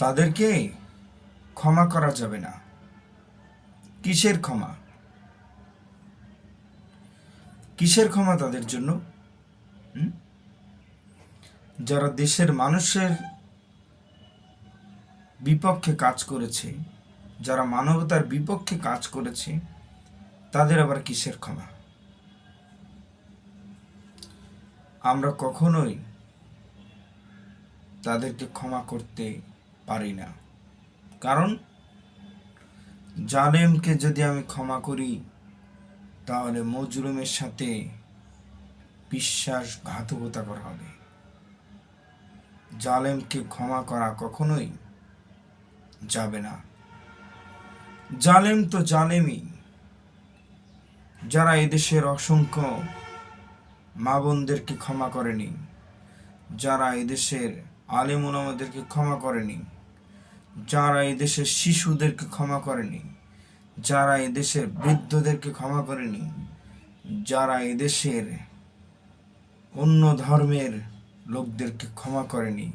তাদেরকে ক্ষমা করা যাবে না। কিসের ক্ষমা? কিসের ক্ষমা তাদের জন্য? যারা দেশের মানুষের বিপক্ষে কাজ করেছে, যারা মানবতার বিপক্ষে কাজ করেছে, তাদের আবার কিসের ক্ষমা? আমরা কখনোই তাদেরকে ক্ষমা করতে পারি না। কারণ জালেমকে যদি আমি ক্ষমা করি, তাহলে মজলুমের সাথে বিশ্বাসঘাতকতা করা হবে। জালেমকে ক্ষমা করা কখনোই যাবে না। জালেম তো জালেমই। যারা এদেশের অসংখ্য মা বোনদেরকে ক্ষমা করেনি, যারা এদেশের আলেমুন আমাদেরকে ক্ষমা করেনি। যারা এদেশের শিশুদেরকে ক্ষমা করেনি, যারা এদেশের বৃদ্ধদেরকে ক্ষমা করেনি, যারা এদেশের অন্য ধর্মের লোকদেরকে ক্ষমা করেনি,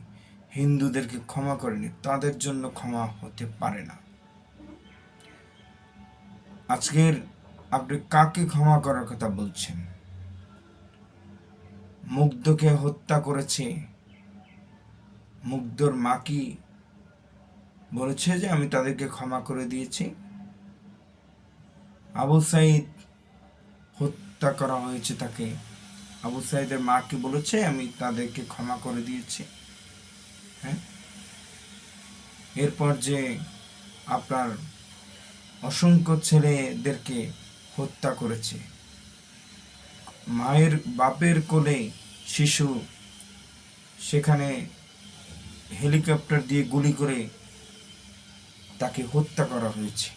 হিন্দুদেরকে ক্ষমা করেনি, তাদের জন্য ক্ষমা হতে পারে না। আজকের আপনি কাকে ক্ষমা করার কথা বলছেন? মুগ্ধকে হত্যা করেছে মুগ্ধর মা কি বলেছে যে আমি তাদেরকে ক্ষমা করে দিয়েছি? আবু সাইদ হত্যা করা হয়েছে তাকে। আবু সাইদের মাকে বলেছে? আমি তাদেরকে ক্ষমা করে দিয়েছি। হ্যাঁ? এরপর যে আপনার অসংখ্য ছেলেদেরকে হত্যা করেছে, মায়ের বাপের কোলে শিশু, সেখানে হেলিকপ্টার দিয়ে গুলি করে তাকে হত্যা করা হয়েছে।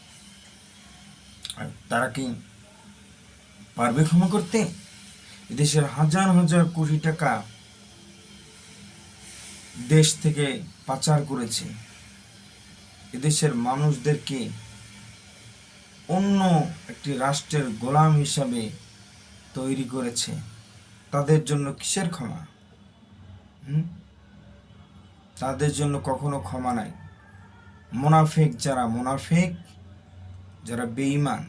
আর তারা কি পারবে ক্ষমা করতে? দেশের হাজার হাজার কোটি টাকা দেশ থেকে পাচার করেছে। এদেশের মানুষদেরকে অন্য একটি রাষ্ট্রের গোলাম হিসাবে তৈরি করেছে। তাদের জন্য কিসের ক্ষমা? হুম? তাদের জন্য কখনো ক্ষমা নাই। মোনাফেক যারা মোনাফেক, যারা বেঈমান,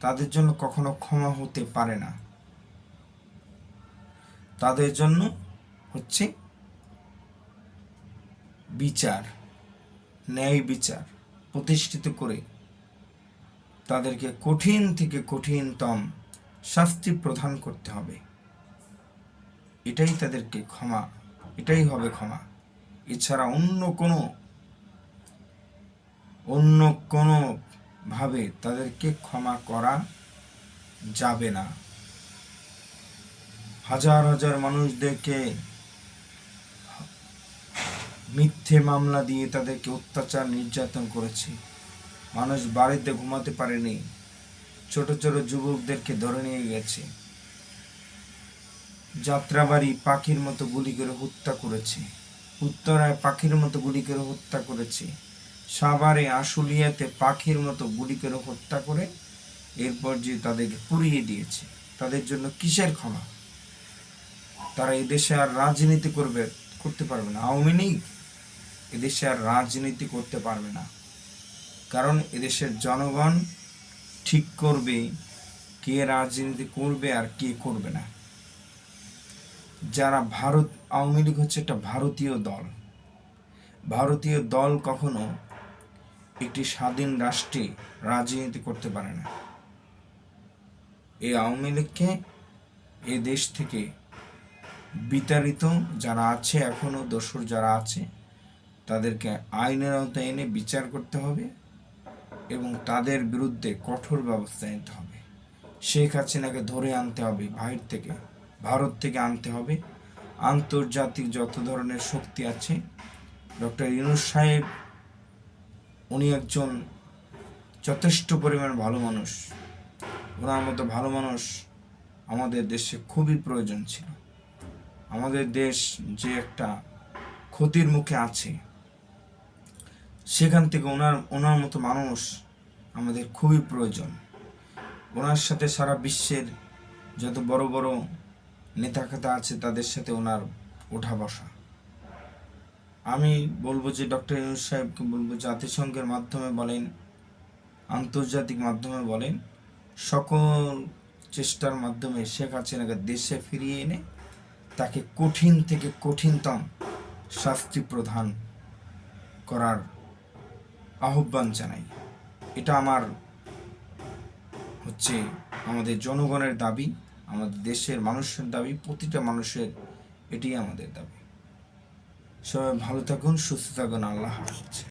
তাদের জন্য কখনো ক্ষমা হতে পারে না। তাদের জন্য হচ্ছে বিচার, ন্যায় বিচার প্রতিষ্ঠিত করে তাদেরকে কঠিন থেকে কঠিনতম শাস্তি প্রদান করতে হবে। এটাই তাদেরকে ক্ষমা, এটাই হবে ক্ষমা। এছাড়া অন্য কোনো অন্য কোনো ভাবে তাদেরকে ক্ষমা করা যাবে না। হাজার হাজার মানুষদেরকে মিথ্যে মামলা দিয়ে তাদেরকে অত্যাচার নির্যাতন করেছে। মানুষ বাড়িতে ঘুমাতে পারেনি। ছোট ছোট যুবকদেরকে ধরে নিয়ে গেছে। যাত্রাবাড়ি পাখির মতো গুলি করে হত্যা করেছে। উত্তরায় পাখির মতো গুলি করে হত্যা করেছে। সাভারে আশুলিয়াতে পাখির মতো গুলি করে হত্যা করে এরপর যে তাদেরকে পুড়িয়ে দিয়েছে, তাদের জন্য কিসের ক্ষমা? তারা এদেশে আর রাজনীতি করবে, করতে পারবে না। আওয়ামী লীগ এদেশে আর রাজনীতি করতে পারবে না। কারণ এদেশের জনগণ ঠিক করবে কে রাজনীতি করবে আর কে করবে না। যারা ভারত, আওয়ামী লীগ হচ্ছে একটা ভারতীয় দল। ভারতীয় দল কখনো একটি স্বাধীন রাষ্ট্রে রাজনীতি করতে পারে না। এই আওয়ামী লীগকে এ দেশ থেকে বিতাড়িত যারা আছে এখনও, দোসর যারা আছে, তাদেরকে আইনের আওতায় এনে বিচার করতে হবে এবং তাদের বিরুদ্ধে কঠোর ব্যবস্থা নিতে হবে। শেখ হাসিনাকে ধরে আনতে হবে বাহির থেকে। ভারত থেকে আনতে হবে। আন্তর্জাতিক যত ধরনের শক্তি আছে, ডক্টর ইউনুস সাহেব, উনি একজন যথেষ্ট পরিমাণ ভালো মানুষ। ওনার মতো ভালো মানুষ আমাদের দেশে খুবই প্রয়োজন ছিল। আমাদের দেশ যে একটা ক্ষতির মুখে আছে, সেখান থেকে ওনার ওনার মতো মানুষ আমাদের খুবই প্রয়োজন। ওনার সাথে সারা বিশ্বের যত বড় বড় নেতা খাতা আছে, তাদের সাথে ওনার ওঠা বসা। আমি বলব যে ডক্টর ইউনুস সাহেবকে বলব, জাতিসংঘের মাধ্যমে বলেন, আন্তর্জাতিক মাধ্যমে বলেন, সকল চেষ্টার মাধ্যমে শেখ হাসিনাকে দেশে ফিরিয়ে এনে তাকে কঠিন থেকে কঠিনতম শাস্তি প্রদান করার আহ্বান জানাই। এটা আমার হচ্ছে আমাদের জনগণের দাবি। আমাদের দেশের মানুষের দাবি, প্রতিটা মানুষের এটি আমাদের দাবি। সবাই ভালো থাকুন, সুস্থ থাকুন, আল্লাহ হাফিজ।